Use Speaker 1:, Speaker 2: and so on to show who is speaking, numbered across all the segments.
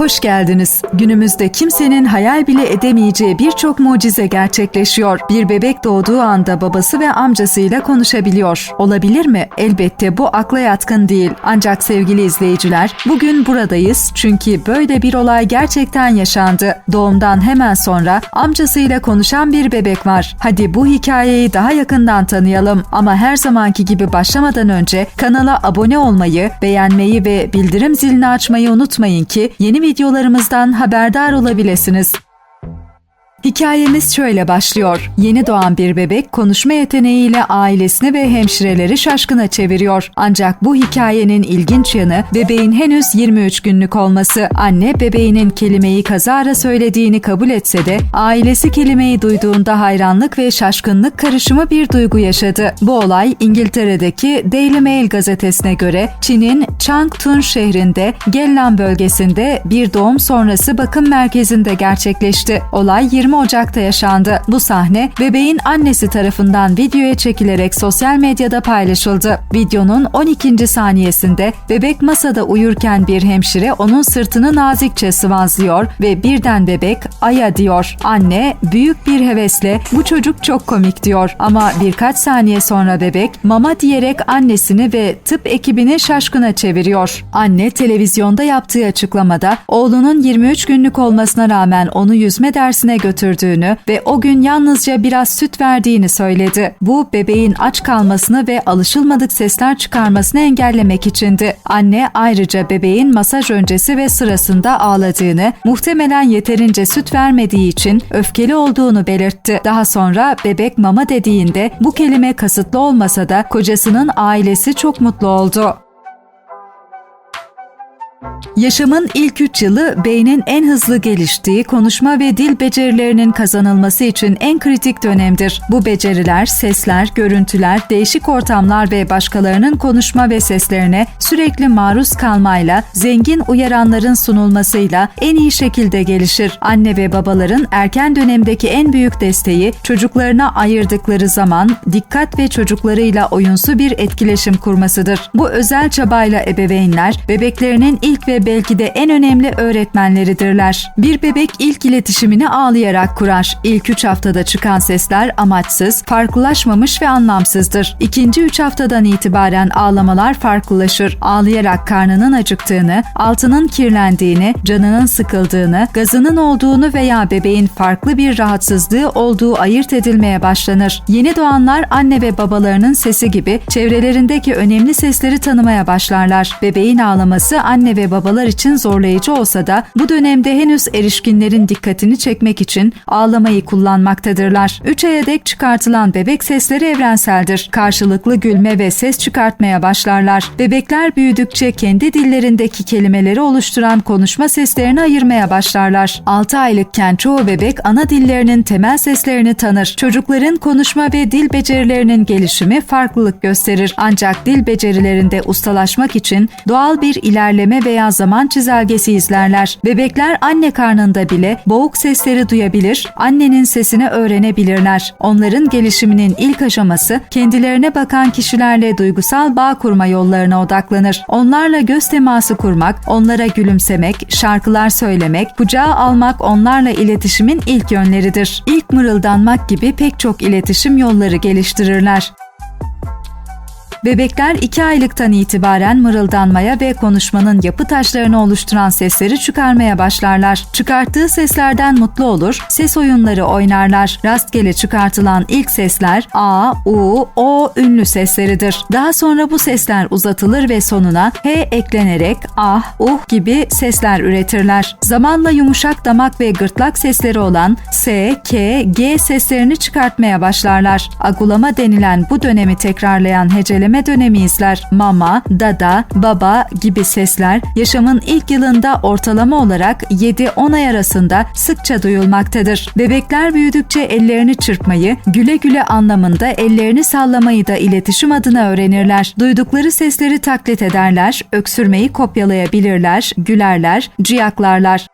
Speaker 1: Hoş geldiniz. Günümüzde kimsenin hayal bile edemeyeceği birçok mucize gerçekleşiyor. Bir bebek doğduğu anda babası ve amcasıyla konuşabiliyor. Olabilir mi? Elbette bu akla yatkın değil. Ancak sevgili izleyiciler, bugün buradayız çünkü böyle bir olay gerçekten yaşandı. Doğumdan hemen sonra amcasıyla konuşan bir bebek var. Hadi bu hikayeyi daha yakından tanıyalım ama her zamanki gibi başlamadan önce kanala abone olmayı, beğenmeyi ve bildirim zilini açmayı unutmayın ki yeni videolarımızdan haberdar olabilirsiniz. Hikayemiz şöyle başlıyor. Yeni doğan bir bebek konuşma yeteneğiyle ailesini ve hemşireleri şaşkına çeviriyor. Ancak bu hikayenin ilginç yanı bebeğin henüz 23 günlük olması. Anne bebeğinin kelimeyi kazara söylediğini kabul etse de ailesi kelimeyi duyduğunda hayranlık ve şaşkınlık karışımı bir duygu yaşadı. Bu olay İngiltere'deki Daily Mail gazetesine göre Çin'in Changtun şehrinde Gellan bölgesinde bir doğum sonrası bakım merkezinde gerçekleşti. Olay 20 Ocak'ta yaşandı. Bu sahne bebeğin annesi tarafından videoya çekilerek sosyal medyada paylaşıldı. Videonun 12. saniyesinde bebek masada uyurken bir hemşire onun sırtını nazikçe sıvazlıyor ve birden bebek aya diyor. Anne büyük bir hevesle bu çocuk çok komik diyor ama birkaç saniye sonra bebek mama diyerek annesini ve tıp ekibini şaşkına çeviriyor. Anne televizyonda yaptığı açıklamada oğlunun 23 günlük olmasına rağmen onu yüzme dersine götürdüğünü ve o gün yalnızca biraz süt verdiğini söyledi. Bu bebeğin aç kalmasını ve alışılmadık sesler çıkarmasını engellemek içindi. Anne ayrıca bebeğin masaj öncesi ve sırasında ağladığını, muhtemelen yeterince süt vermediği için öfkeli olduğunu belirtti. Daha sonra bebek mama dediğinde bu kelime kasıtlı olmasa da kocasının ailesi çok mutlu oldu. Yaşamın ilk 3 yılı beynin en hızlı geliştiği, konuşma ve dil becerilerinin kazanılması için en kritik dönemdir. Bu beceriler, sesler, görüntüler, değişik ortamlar ve başkalarının konuşma ve seslerine sürekli maruz kalmayla, zengin uyaranların sunulmasıyla en iyi şekilde gelişir. Anne ve babaların erken dönemdeki en büyük desteği çocuklarına ayırdıkları zaman, dikkat ve çocuklarıyla oyunsu bir etkileşim kurmasıdır. Bu özel çabayla ebeveynler bebeklerinin ilk ve belki de en önemli öğretmenleridirler. Bir bebek ilk iletişimini ağlayarak kurar. İlk 3 haftada çıkan sesler amaçsız, farklılaşmamış ve anlamsızdır. İkinci 3 haftadan itibaren ağlamalar farklılaşır. Ağlayarak karnının acıktığını, altının kirlendiğini, canının sıkıldığını, gazının olduğunu veya bebeğin farklı bir rahatsızlığı olduğu ayırt edilmeye başlanır. Yeni doğanlar anne ve babalarının sesi gibi çevrelerindeki önemli sesleri tanımaya başlarlar. Bebeğin ağlaması anne ve babalar için zorlayıcı olsa da bu dönemde henüz erişkinlerin dikkatini çekmek için ağlamayı kullanmaktadırlar. 3 aya dek çıkartılan bebek sesleri evrenseldir. Karşılıklı gülme ve ses çıkartmaya başlarlar. Bebekler büyüdükçe kendi dillerindeki kelimeleri oluşturan konuşma seslerini ayırmaya başlarlar. 6 aylıkken çoğu bebek ana dillerinin temel seslerini tanır. Çocukların konuşma ve dil becerilerinin gelişimi farklılık gösterir. Ancak dil becerilerinde ustalaşmak için doğal bir ilerleme veya zaman çizelgesi izlerler. Bebekler anne karnında bile boğuk sesleri duyabilir, annenin sesini öğrenebilirler. Onların gelişiminin ilk aşaması kendilerine bakan kişilerle duygusal bağ kurma yollarına odaklanır. Onlarla göz teması kurmak, onlara gülümsemek, şarkılar söylemek, kucağa almak onlarla iletişimin ilk yönleridir. İlk mırıldanmak gibi pek çok iletişim yolları geliştirirler. Bebekler 2 aylıktan itibaren mırıldanmaya ve konuşmanın yapı taşlarını oluşturan sesleri çıkarmaya başlarlar. Çıkarttığı seslerden mutlu olur, ses oyunları oynarlar. Rastgele çıkartılan ilk sesler A, U, O ünlü sesleridir. Daha sonra bu sesler uzatılır ve sonuna H eklenerek ah, uh gibi sesler üretirler. Zamanla yumuşak damak ve gırtlak sesleri olan S, K, G seslerini çıkartmaya başlarlar. Agulama denilen bu dönemi tekrarlayan heceleme ilerleme dönemi izler. Mama, dada, baba gibi sesler yaşamın ilk yılında ortalama olarak 7-10 ay arasında sıkça duyulmaktadır. Bebekler büyüdükçe ellerini çırpmayı, güle güle anlamında ellerini sallamayı da iletişim adına öğrenirler. Duydukları sesleri taklit ederler, öksürmeyi kopyalayabilirler, gülerler, ciyaklarlar.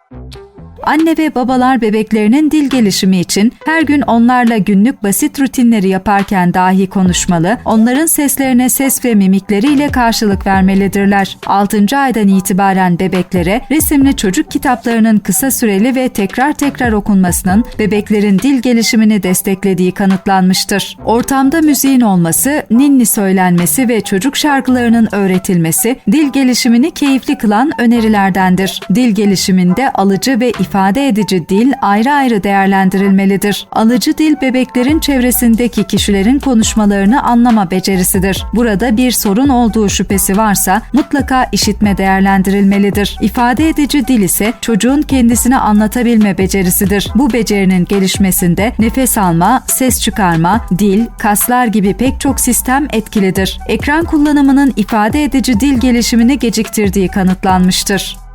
Speaker 1: Anne ve babalar bebeklerinin dil gelişimi için her gün onlarla günlük basit rutinleri yaparken dahi konuşmalı, onların seslerine ses ve mimikleriyle karşılık vermelidirler. 6. aydan itibaren bebeklere resimli çocuk kitaplarının kısa süreli ve tekrar tekrar okunmasının bebeklerin dil gelişimini desteklediği kanıtlanmıştır. Ortamda müziğin olması, ninni söylenmesi ve çocuk şarkılarının öğretilmesi dil gelişimini keyifli kılan önerilerdendir. Dil gelişiminde alıcı ve ifade edici dil ayrı ayrı değerlendirilmelidir. Alıcı dil bebeklerin çevresindeki kişilerin konuşmalarını anlama becerisidir. Burada bir sorun olduğu şüphesi varsa mutlaka işitme değerlendirilmelidir. İfade edici dil ise çocuğun kendisini anlatabilme becerisidir. Bu becerinin gelişmesinde nefes alma, ses çıkarma, dil, kaslar gibi pek çok sistem etkilidir. Ekran kullanımının ifade edici dil gelişimini geciktirdiği kanıtlanmıştır.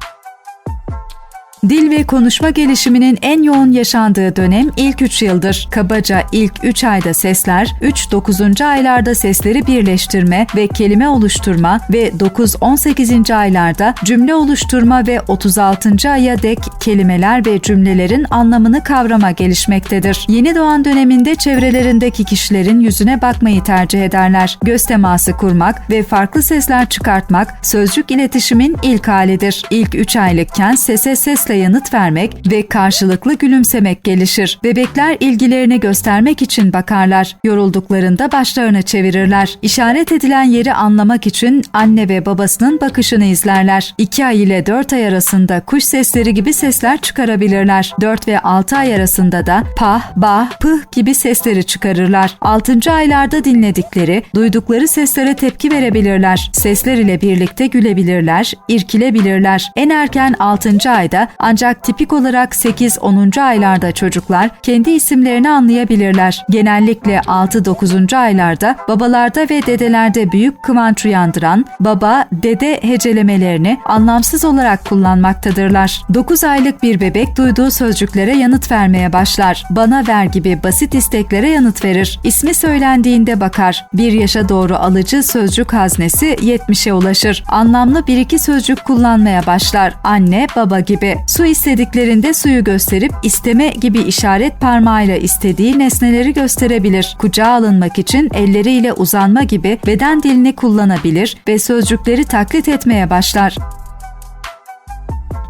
Speaker 1: Dil ve konuşma gelişiminin en yoğun yaşandığı dönem ilk 3 yıldır. Kabaca ilk 3 ayda sesler, 3-9. aylarda sesleri birleştirme ve kelime oluşturma ve 9-18. aylarda cümle oluşturma ve 36. aya dek kelimeler ve cümlelerin anlamını kavrama gelişmektedir. Yeni doğan döneminde çevrelerindeki kişilerin yüzüne bakmayı tercih ederler. Göz teması kurmak ve farklı sesler çıkartmak sözcük iletişimin ilk halidir. İlk 3 aylıkken sese sesle yanıt vermek ve karşılıklı gülümsemek gelişir. Bebekler ilgilerini göstermek için bakarlar. Yorulduklarında başlarını çevirirler. İşaret edilen yeri anlamak için anne ve babasının bakışını izlerler. 2 ay ile 4 ay arasında kuş sesleri gibi sesler çıkarabilirler. 4 ve 6 ay arasında da pah, bah, pıh gibi sesleri çıkarırlar. 6. aylarda dinledikleri, duydukları seslere tepki verebilirler. Sesler ile birlikte gülebilirler, irkilebilirler. En erken 6. ayda ancak tipik olarak 8-10. aylarda çocuklar kendi isimlerini anlayabilirler. Genellikle 6-9. aylarda babalarda ve dedelerde büyük kıvanç uyandıran baba, dede hecelemelerini anlamsız olarak kullanmaktadırlar. 9 aylık bir bebek duyduğu sözcüklere yanıt vermeye başlar. Bana ver gibi basit isteklere yanıt verir. İsmi söylendiğinde bakar. Bir yaşa doğru alıcı sözcük haznesi 70'e ulaşır. Anlamlı bir iki sözcük kullanmaya başlar. Anne, baba gibi. Su istediklerinde suyu gösterip isteme gibi işaret parmağıyla istediği nesneleri gösterebilir. Kucağa alınmak için elleriyle uzanma gibi beden dilini kullanabilir ve sözcükleri taklit etmeye başlar.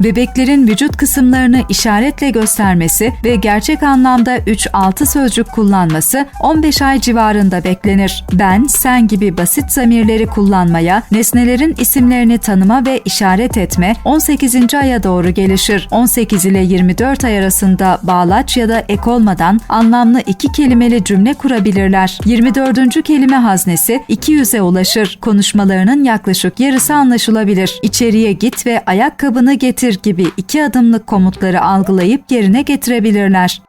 Speaker 1: Bebeklerin vücut kısımlarını işaretle göstermesi ve gerçek anlamda 3-6 sözcük kullanması 15 ay civarında beklenir. Ben, sen gibi basit zamirleri kullanmaya, nesnelerin isimlerini tanıma ve işaret etme 18. aya doğru gelişir. 18 ile 24 ay arasında bağlaç ya da ek olmadan anlamlı iki kelimeli cümle kurabilirler. 24. kelime haznesi 200'e ulaşır. Konuşmalarının yaklaşık yarısı anlaşılabilir. İçeriye git ve ayakkabını getir gibi iki adımlık komutları algılayıp yerine getirebilirler.